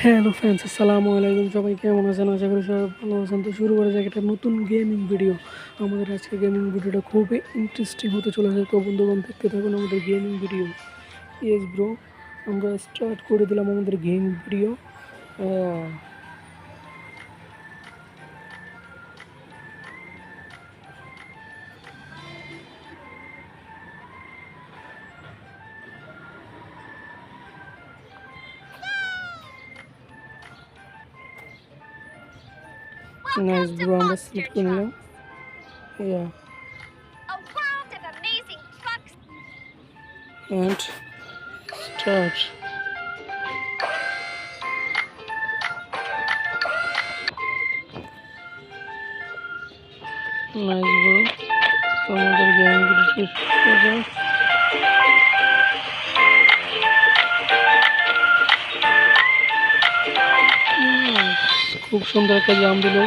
Hello friends, আসসালামু আলাইকুম। সবাই কেমন আছেন? আশা করি সবাই ভালো আছেন। তো শুরু করা যাক একটা নতুন গেমিং ভিডিও আমাদের আজকে গেমিং ভিডিওটা খুবই ইন্টারেস্টিং হতে চলেছে। তো বন্ধুগণ, দেখতে থাকুন আমাদের গেমিং ভিডিও ইয়েস ব্রো আমরা স্টার্ট করে দিলাম আমাদের gaming video nice Welcome to bro আমরা Monster সিলেক্ট করে নিলাম Trucks, yeah a world of amazing trucks. and start nice bro আমাদের গেম গুলো শেষ খুব সুন্দর একটা জাম দিল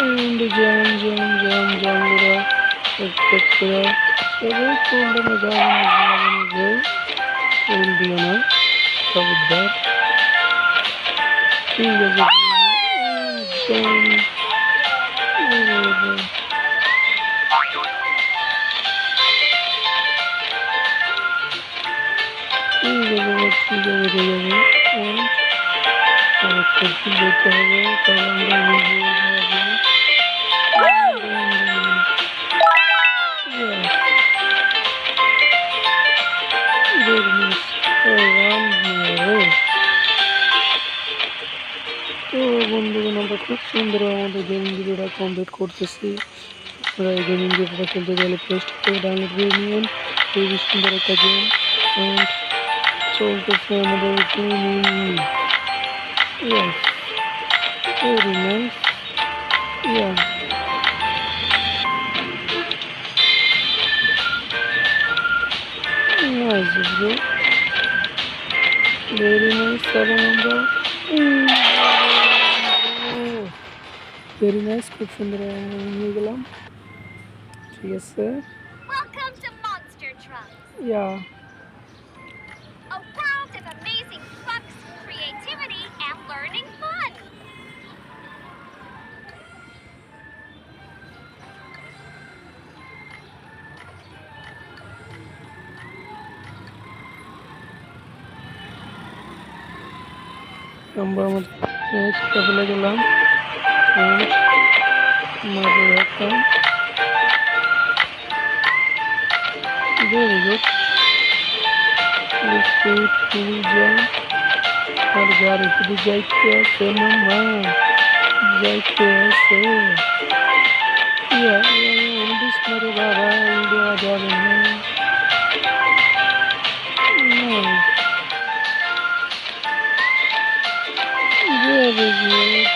এন্ড জাম জাম জাম জাম গুলো এক করে সবাই কোল্ডে জাম জাম যে কোল দিও না খবরদার ঠিক আছে আর একটু হবে তাহলে আমরা রিভিউ হবে Yeah. Very nice. Around my তো বন্ধুগণ আমরা খুব সুন্দর আমাদের কমপ্লিট করতেছি আপনারা সুন্দর একটা চলতেছে Yes. Very nice. Yeah. Nice, bro. Very nice, seven number. Very nice খুব সুন্দর আমরা নিয়ে গেলাম ঠিক আছে Welcome to Monster Trucks, ইয়া আমরা আমাদের টেবিলে গেলাম। মাঝে রাখলাম ভেরি গুড আর আছে মামা যাইতে আছে bebezinho.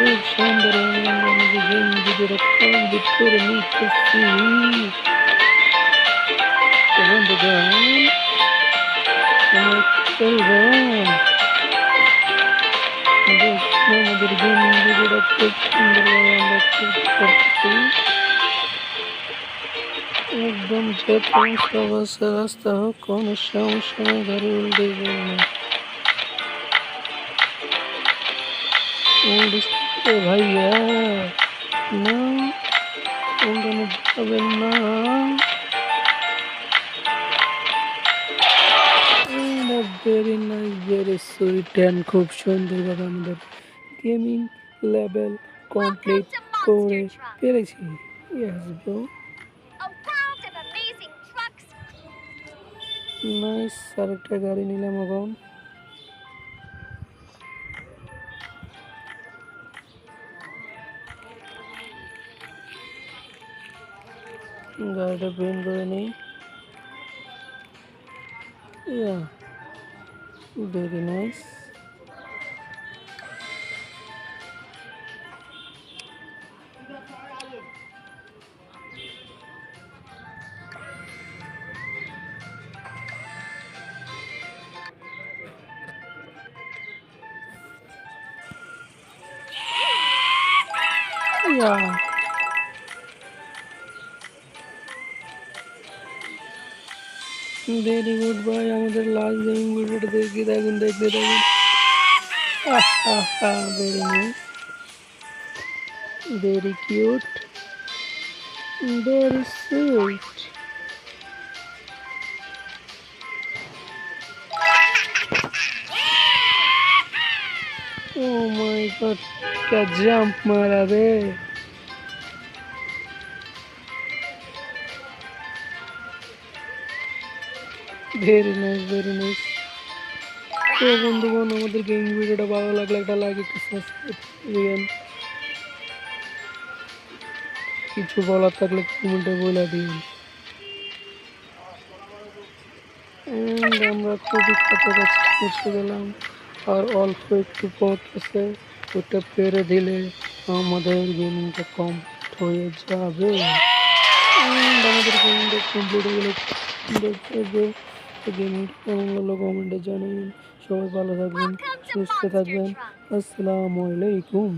O sombra nos vende direção permite-se ir. de ganho, como tem ganho. एकदम से पांच सौ वर्ष रास्ता हो कौन शाम शाम जरूर देगा না উল্টানো যাবে না very nice very sweet and খুব সুন্দরভাবে আমাদের গেমিং লেভেল কমপ্লিট করে পেরেছি yes bro A world of amazing trucks, nice আরেকটা গাড়ি নিলাম এখন গাড়িটা বেন করে নিই ইয়া very nice Yeah. Very good ভাই আমাদের লাস্ট গেমিং ভিডিওটা দেখতে থাকুন দেখতে থাকুন very nice very cute very sweet oh my god क्या जंप मारा बे ভেরি নাইস ভেরি নাইস তো বন্ধুগণ আমাদের গেম ভিডিওটা ভালো লাগলে একটা লাইক একটা সাবস্ক্রাইব কিছু বলার থাকলে কমেন্টে বলে দিন। আমরা খুবই কাছাকাছি পৌঁছে গেলাম। আর অল্প একটু পথ আছে, ওটা পেরে দিলে আমাদের গেমিংটা কমপ্লিট হয়ে যাবে। আমাদের গেমিংটা কমপ্লিট হয়ে গেলে দেখবে কমেন্টে জানাবেন। সবাই ভালো থাকবেন সুস্থ থাকবেন. আসসালামু আলাইকুম।